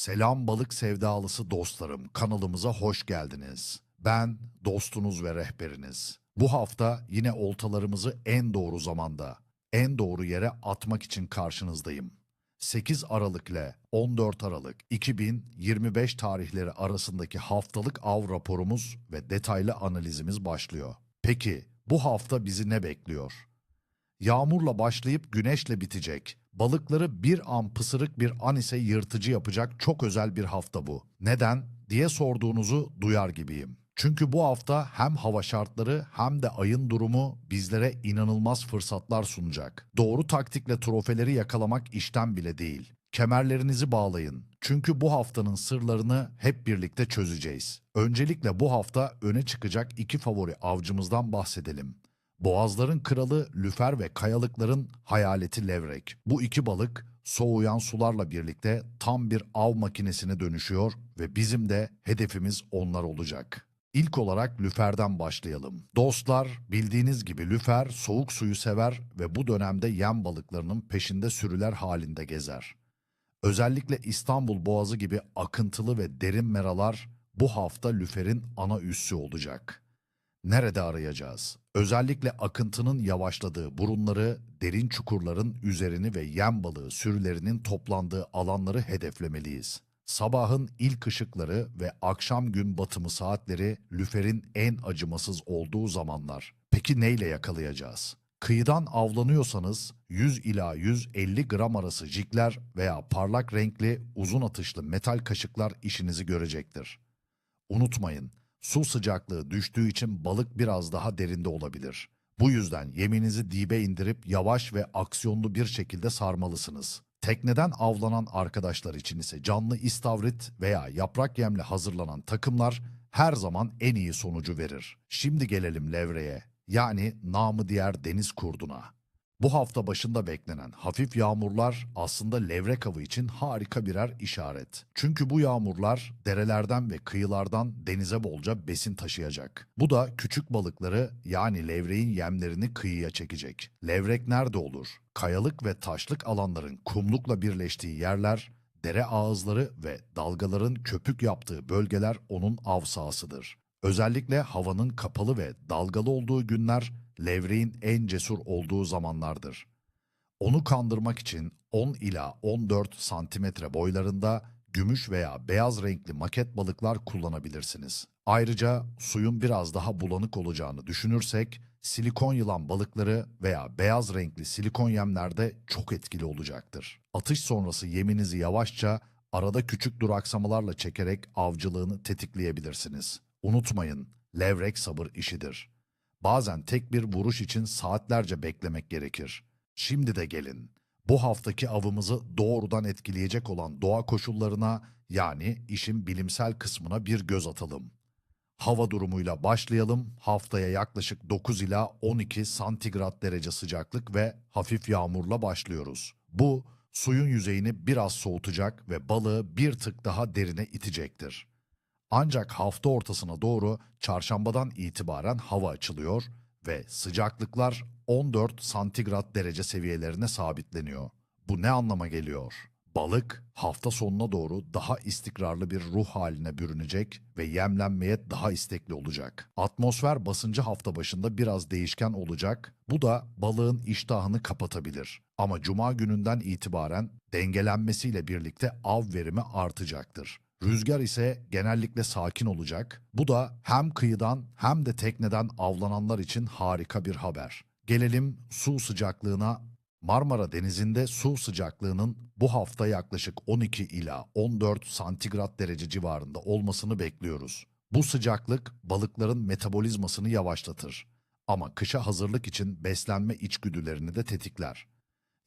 Selam balık sevdalısı dostlarım, kanalımıza hoş geldiniz. Ben dostunuz ve rehberiniz. Bu hafta yine oltalarımızı en doğru zamanda, en doğru yere atmak için karşınızdayım. 8 Aralık ile 14 Aralık 2025 tarihleri arasındaki haftalık av raporumuz ve detaylı analizimiz başlıyor. Peki bu hafta bizi ne bekliyor? Yağmurla başlayıp güneşle bitecek. Balıkları bir an pısırık bir an ise yırtıcı yapacak çok özel bir hafta bu. Neden diye sorduğunuzu duyar gibiyim. Çünkü bu hafta hem hava şartları hem de ayın durumu bizlere inanılmaz fırsatlar sunacak. Doğru taktikle trofeleri yakalamak işten bile değil. Kemerlerinizi bağlayın. Çünkü bu haftanın sırlarını hep birlikte çözeceğiz. Öncelikle bu hafta öne çıkacak iki favori avcımızdan bahsedelim. Boğazların kralı lüfer ve kayalıkların hayaleti levrek. Bu iki balık soğuyan sularla birlikte tam bir av makinesine dönüşüyor ve bizim de hedefimiz onlar olacak. İlk olarak lüferden başlayalım. Dostlar bildiğiniz gibi lüfer soğuk suyu sever ve bu dönemde yem balıklarının peşinde sürüler halinde gezer. Özellikle İstanbul Boğazı gibi akıntılı ve derin meralar bu hafta lüferin ana üssü olacak. Nerede arayacağız? Özellikle akıntının yavaşladığı burunları, derin çukurların üzerini ve yem balığı sürülerinin toplandığı alanları hedeflemeliyiz. Sabahın ilk ışıkları ve akşam gün batımı saatleri lüferin en acımasız olduğu zamanlar. Peki neyle yakalayacağız? Kıyıdan avlanıyorsanız 100 ila 150 gram arası jikler veya parlak renkli uzun atışlı metal kaşıklar işinizi görecektir. Unutmayın, su sıcaklığı düştüğü için balık biraz daha derinde olabilir. Bu yüzden yeminizi dibe indirip yavaş ve aksiyonlu bir şekilde sarmalısınız. Tekneden avlanan arkadaşlar için ise canlı istavrit veya yaprak yemle hazırlanan takımlar her zaman en iyi sonucu verir. Şimdi gelelim levreye, yani namı diğer deniz kurduna. Bu hafta başında beklenen hafif yağmurlar aslında levrek avı için harika birer işaret. Çünkü bu yağmurlar derelerden ve kıyılardan denize bolca besin taşıyacak. Bu da küçük balıkları yani levreğin yemlerini kıyıya çekecek. Levrek nerede olur? Kayalık ve taşlık alanların kumlukla birleştiği yerler, dere ağızları ve dalgaların köpük yaptığı bölgeler onun av sahasıdır. Özellikle havanın kapalı ve dalgalı olduğu günler levreğin en cesur olduğu zamanlardır. Onu kandırmak için 10 ila 14 santimetre boylarında gümüş veya beyaz renkli maket balıklar kullanabilirsiniz. Ayrıca suyun biraz daha bulanık olacağını düşünürsek silikon yılan balıkları veya beyaz renkli silikon yemler de çok etkili olacaktır. Atış sonrası yeminizi yavaşça arada küçük duraksamalarla çekerek avcılığını tetikleyebilirsiniz. Unutmayın, levrek sabır işidir. Bazen tek bir vuruş için saatlerce beklemek gerekir. Şimdi de gelin. Bu haftaki avımızı doğrudan etkileyecek olan doğa koşullarına yani işin bilimsel kısmına bir göz atalım. Hava durumuyla başlayalım. Haftaya yaklaşık 9 ila 12 santigrat derece sıcaklık ve hafif yağmurla başlıyoruz. Bu suyun yüzeyini biraz soğutacak ve balığı bir tık daha derine itecektir. Ancak hafta ortasına doğru çarşambadan itibaren hava açılıyor ve sıcaklıklar 14 santigrat derece seviyelerine sabitleniyor. Bu ne anlama geliyor? Balık hafta sonuna doğru daha istikrarlı bir ruh haline bürünecek ve yemlenmeye daha istekli olacak. Atmosfer basıncı hafta başında biraz değişken olacak. Bu da balığın iştahını kapatabilir. Ama cuma gününden itibaren dengelenmesiyle birlikte av verimi artacaktır. Rüzgar ise genellikle sakin olacak. Bu da hem kıyıdan hem de tekneden avlananlar için harika bir haber. Gelelim su sıcaklığına. Marmara Denizi'nde su sıcaklığının bu hafta yaklaşık 12 ila 14 santigrat derece civarında olmasını bekliyoruz. Bu sıcaklık balıkların metabolizmasını yavaşlatır. Ama kışa hazırlık için beslenme içgüdülerini de tetikler.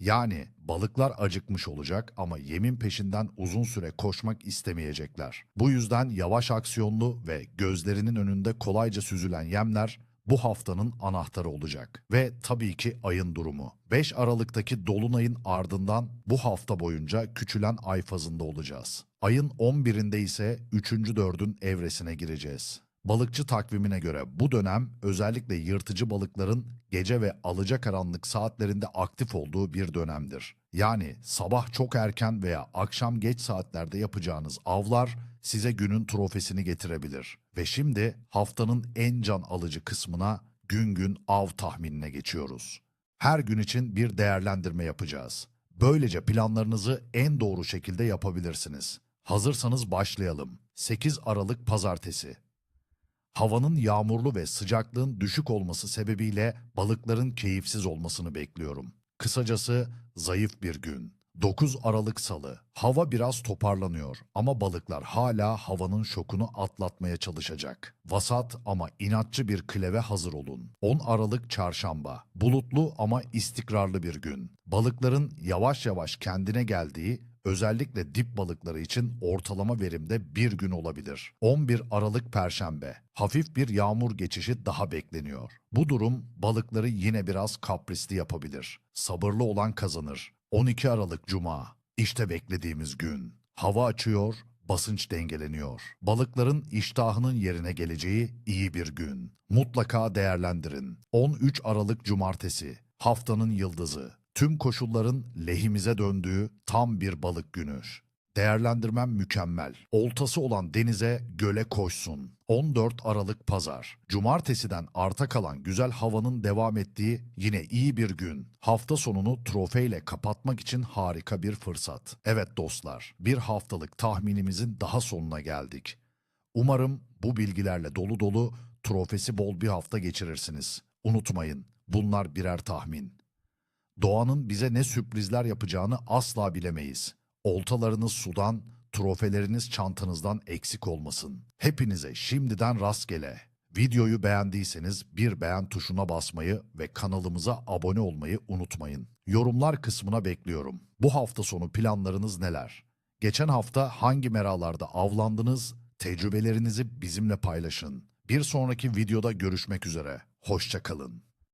Yani balıklar acıkmış olacak ama yemin peşinden uzun süre koşmak istemeyecekler. Bu yüzden yavaş aksiyonlu ve gözlerinin önünde kolayca süzülen yemler bu haftanın anahtarı olacak. Ve tabii ki ayın durumu. 5 Aralık'taki dolunayın ardından bu hafta boyunca küçülen ay fazında olacağız. Ayın 11'inde ise 3. 4'ün evresine gireceğiz. Balıkçı takvimine göre bu dönem özellikle yırtıcı balıkların gece ve alacakaranlık saatlerinde aktif olduğu bir dönemdir. Yani sabah çok erken veya akşam geç saatlerde yapacağınız avlar size günün trofesini getirebilir. Ve şimdi haftanın en can alıcı kısmına gün gün av tahminine geçiyoruz. Her gün için bir değerlendirme yapacağız. Böylece planlarınızı en doğru şekilde yapabilirsiniz. Hazırsanız başlayalım. 8 Aralık Pazartesi. Havanın yağmurlu ve sıcaklığın düşük olması sebebiyle balıkların keyifsiz olmasını bekliyorum. Kısacası zayıf bir gün. 9 Aralık Salı. Hava biraz toparlanıyor ama balıklar hala havanın şokunu atlatmaya çalışacak. Vasat ama inatçı bir kleve hazır olun. 10 Aralık Çarşamba. Bulutlu ama istikrarlı bir gün. Balıkların yavaş yavaş kendine geldiği özellikle dip balıkları için ortalama verimde bir gün olabilir. 11 Aralık Perşembe. Hafif bir yağmur geçişi daha bekleniyor. Bu durum balıkları yine biraz kaprisli yapabilir. Sabırlı olan kazanır. 12 Aralık Cuma. İşte beklediğimiz gün. Hava açıyor, basınç dengeleniyor. Balıkların iştahının yerine geleceği iyi bir gün. Mutlaka değerlendirin. 13 Aralık Cumartesi. Haftanın yıldızı. Tüm koşulların lehimize döndüğü tam bir balık günü. Değerlendirmem mükemmel. Oltası olan denize göle koşsun. 14 Aralık Pazar. Cumartesiden arta kalan güzel havanın devam ettiği yine iyi bir gün. Hafta sonunu trofeyle kapatmak için harika bir fırsat. Evet dostlar, bir haftalık tahminimizin daha sonuna geldik. Umarım bu bilgilerle dolu dolu trofesi bol bir hafta geçirirsiniz. Unutmayın, bunlar birer tahmin. Doğanın bize ne sürprizler yapacağını asla bilemeyiz. Oltalarınız sudan, trofeleriniz çantanızdan eksik olmasın. Hepinize şimdiden rastgele. Videoyu beğendiyseniz bir beğen tuşuna basmayı ve kanalımıza abone olmayı unutmayın. Yorumlar kısmına bekliyorum. Bu hafta sonu planlarınız neler? Geçen hafta hangi meralarda avlandınız? Tecrübelerinizi bizimle paylaşın. Bir sonraki videoda görüşmek üzere. Hoşçakalın.